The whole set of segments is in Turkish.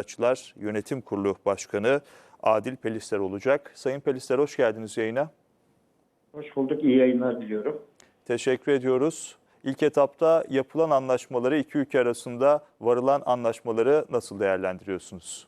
İhraçlar Yönetim Kurulu Başkanı Adil Pelister olacak. Sayın Pelister hoş geldiniz yayına. Hoş bulduk. İyi yayınlar diliyorum. Teşekkür ediyoruz. İlk etapta yapılan anlaşmaları iki ülke arasında varılan anlaşmaları nasıl değerlendiriyorsunuz?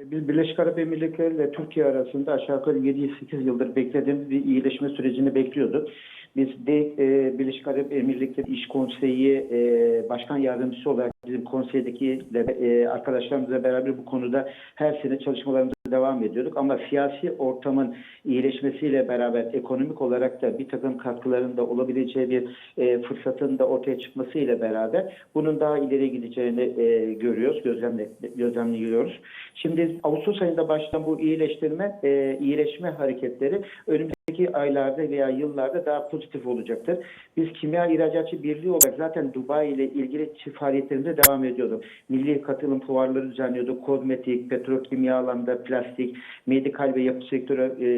Biz Birleşik Arap Emirlikleri ile Türkiye arasında aşağı yukarı 7-8 yıldır beklediğimiz bir iyileşme sürecini bekliyorduk. Biz de e, Birleşik Arap Emirlikleri İş Konseyi e, Başkan Yardımcısı olarak bizim konseydeki e, arkadaşlarımızla beraber bu konuda her sene çalışmalarımıza devam ediyorduk. Ama siyasi ortamın iyileşmesiyle beraber ekonomik olarak da bir takım katkıların da olabileceği bir e, fırsatın da ortaya çıkmasıyla beraber bunun daha ileri gideceğini e, görüyoruz, gözlemle, gözlemliyoruz. Şimdi Ağustos ayında başlayan bu iyileştirme, e, iyileşme hareketleri önümüzdeki aylarda veya yıllarda daha pozitif olacaktır. Biz Kimya İhracatçı Birliği olarak zaten Dubai ile ilgili faaliyetlerimize devam ediyorduk. Milli katılım fuarları düzenliyorduk. Kozmetik, petrokimya alanında, plastik, medikal ve yapı sektörü e,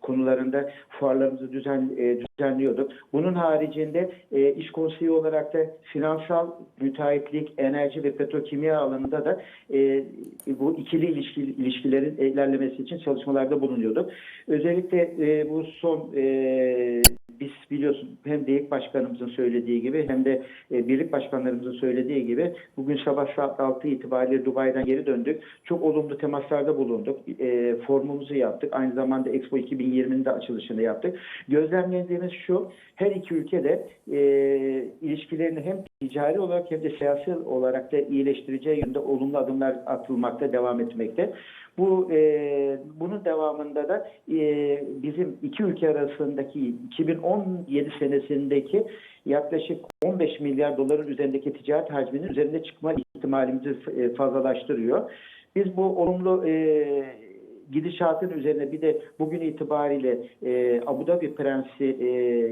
konularında fuarlarımızı düzen, e, düzenliyorduk. Bunun haricinde e, iş konseyi olarak da finansal müteahhitlik, enerji ve petrokimya alanında da e, bu ikili ilişki, ilişkilerin ilerlemesi için çalışmalarda bulunuyorduk. Özellikle e, bu son e, biz biliyorsun hem DİİK Başkanımızın söylediği gibi hem de e, birlik başkanlarımızın söylediği gibi bugün sabah saat 6 itibariyle Dubai'den geri döndük. Çok olumlu temaslarda bulunduk. E, formumuzu yaptık. Aynı zamanda Expo 2020'nin de açılışını yaptık. Gözlemlediğimiz şu, her iki ülke de e, ilişkilerini hem ticari olarak hem de siyasi olarak da iyileştireceği yönde olumlu adımlar atılmakta, devam etmekte. Bu e, bunun devamında da e, bizim iki ülke arasındaki 2017 senesindeki yaklaşık 15 milyar doların üzerindeki ticaret hacminin üzerinde çıkma ihtimalimizi e, fazlalaştırıyor. Biz bu olumlu e, gidişatın üzerine bir de bugün itibariyle e, Abu Dhabi Prensi e,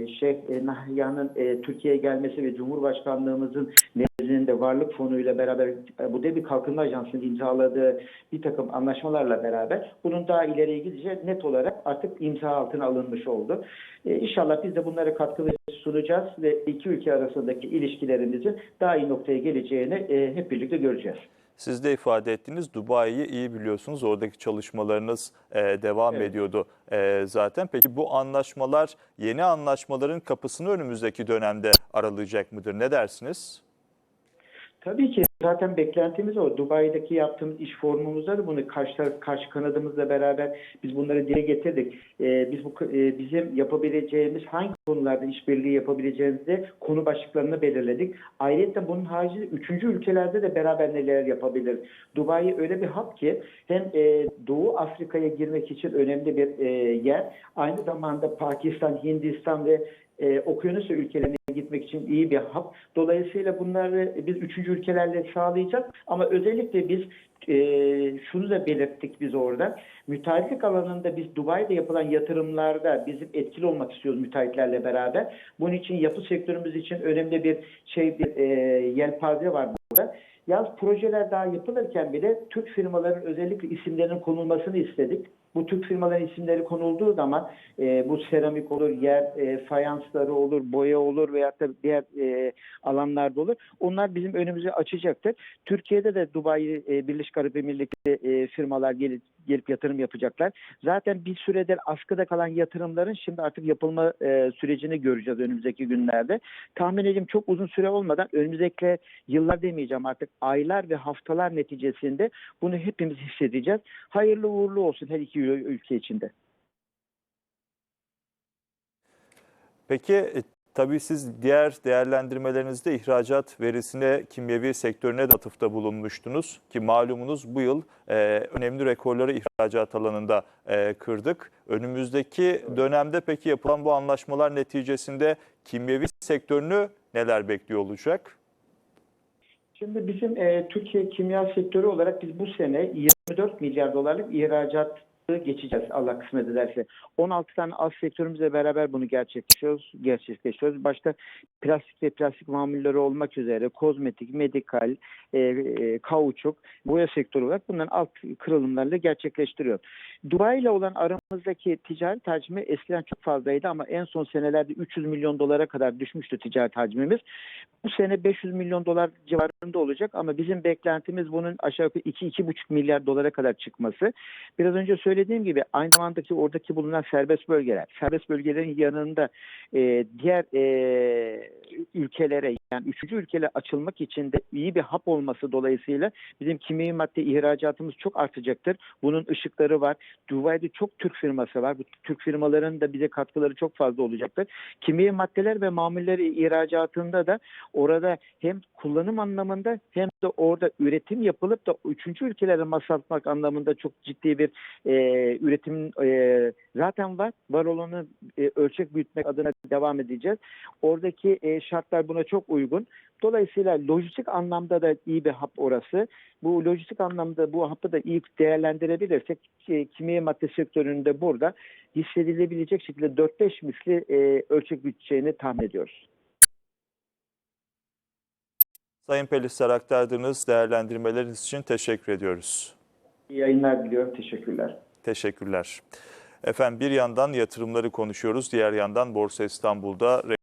Şeyh e, Nahyan'ın e, Türkiye'ye gelmesi ve Cumhurbaşkanlığımızın nezdinde varlık fonuyla beraber Abu Dhabi Kalkınma Ajansı'nın imzaladığı bir takım anlaşmalarla beraber bunun daha ileriye gideceği net olarak artık imza altına alınmış oldu. E, inşallah biz de bunlara katkı sunacağız ve iki ülke arasındaki ilişkilerimizin daha iyi noktaya geleceğini e, hep birlikte göreceğiz. Siz de ifade ettiniz Dubai'yi iyi biliyorsunuz. Oradaki çalışmalarınız e, devam Evet. ediyordu e, zaten. Peki bu anlaşmalar yeni anlaşmaların kapısını önümüzdeki dönemde aralayacak mıdır? Ne dersiniz? Tabii ki zaten beklentimiz o. Dubai'deki yaptığımız iş forumumuzda da bunu karşı, karşı kanadımızla beraber biz bunları dile getirdik. Ee, biz bu e, bizim yapabileceğimiz hangi konularda işbirliği yapabileceğimizi konu başlıklarını belirledik. Ayrıca bunun haricinde üçüncü ülkelerde de beraber neler yapabilir. Dubai öyle bir hap ki hem e, Doğu Afrika'ya girmek için önemli bir e, yer. Aynı zamanda Pakistan, Hindistan ve e, Okyanusya ülkelerine gitmek için iyi bir hap. Dolayısıyla bunları biz üçüncü ülkelerle sağlayacağız. Ama özellikle biz e, şunu da belirttik biz orada. Müteahhitlik alanında biz Dubai'de yapılan yatırımlarda bizim etkili olmak istiyoruz müteahhitlerle beraber. Bunun için yapı sektörümüz için önemli bir şey bir e, yelpaze var burada. Yalnız projeler daha yapılırken bile Türk firmaların özellikle isimlerinin konulmasını istedik. Bu Türk firmaların isimleri konulduğu zaman e, bu seramik olur, yer e, fayansları olur, boya olur veyahut da diğer e, alanlarda olur. Onlar bizim önümüzü açacaktır. Türkiye'de de Dubai e, Birleşik Arap Emirlikleri e, firmalar gelip, gelip yatırım yapacaklar. Zaten bir süredir askıda kalan yatırımların şimdi artık yapılma e, sürecini göreceğiz önümüzdeki günlerde. Tahmin ediyorum çok uzun süre olmadan önümüzdeki yıllar demeyeceğim artık aylar ve haftalar neticesinde bunu hepimiz hissedeceğiz. Hayırlı uğurlu olsun her iki ülke içinde. Peki tabii siz diğer değerlendirmelerinizde ihracat verisine, kimyevi sektörüne de atıfta bulunmuştunuz ki malumunuz bu yıl e, önemli rekorları ihracat alanında e, kırdık. Önümüzdeki dönemde peki yapılan bu anlaşmalar neticesinde kimyevi sektörünü neler bekliyor olacak? Şimdi bizim e, Türkiye kimya sektörü olarak biz bu sene 24 milyar dolarlık ihracat geçeceğiz Allah kısmet ederse. 16 tane az sektörümüzle beraber bunu gerçekleştiriyoruz. gerçekleştiriyoruz. Başta plastik ve plastik mamulleri olmak üzere kozmetik, medikal, e, e, kauçuk, boya sektörü olarak bunların alt kırılımlarla gerçekleştiriyor. Dubai ile olan aramızdaki ticaret hacmi eskiden çok fazlaydı ama en son senelerde 300 milyon dolara kadar düşmüştü ticaret hacmimiz. Bu sene 500 milyon dolar civarında olacak ama bizim beklentimiz bunun aşağı yukarı 2-2,5 milyar dolara kadar çıkması. Biraz önce söylediğim gibi aynı zamandaki oradaki bulunan serbest bölgeler, serbest bölgelerin yanında e, diğer e, ülkelere yani üçüncü ülkelere açılmak için de iyi bir hap olması dolayısıyla bizim kimyevi madde ihracatımız çok artacaktır. Bunun ışıkları var. Dubai'de çok Türk firması var. Bu Türk firmaların da bize katkıları çok fazla olacaktır. Kimyevi maddeler ve mamuller ihracatında da orada hem kullanım anlamında hem de orada üretim yapılıp da üçüncü ülkelere mal satmak anlamında çok ciddi bir e, üretim e, zaten var. Var olanı e, ölçek büyütmek adına devam edeceğiz. Oradaki e, şartlar buna çok uygun. Dolayısıyla lojistik anlamda da iyi bir hap orası. Bu lojistik anlamda bu hapı da iyi değerlendirebilirsek e, kimya madde sektöründe burada hissedilebilecek şekilde 4-5 misli e, ölçek bütçeğini tahmin ediyoruz. Sayın Pelisser aktardığınız değerlendirmeleriniz için teşekkür ediyoruz. İyi yayınlar diliyorum. Teşekkürler. Teşekkürler. Efendim bir yandan yatırımları konuşuyoruz, diğer yandan Borsa İstanbul'da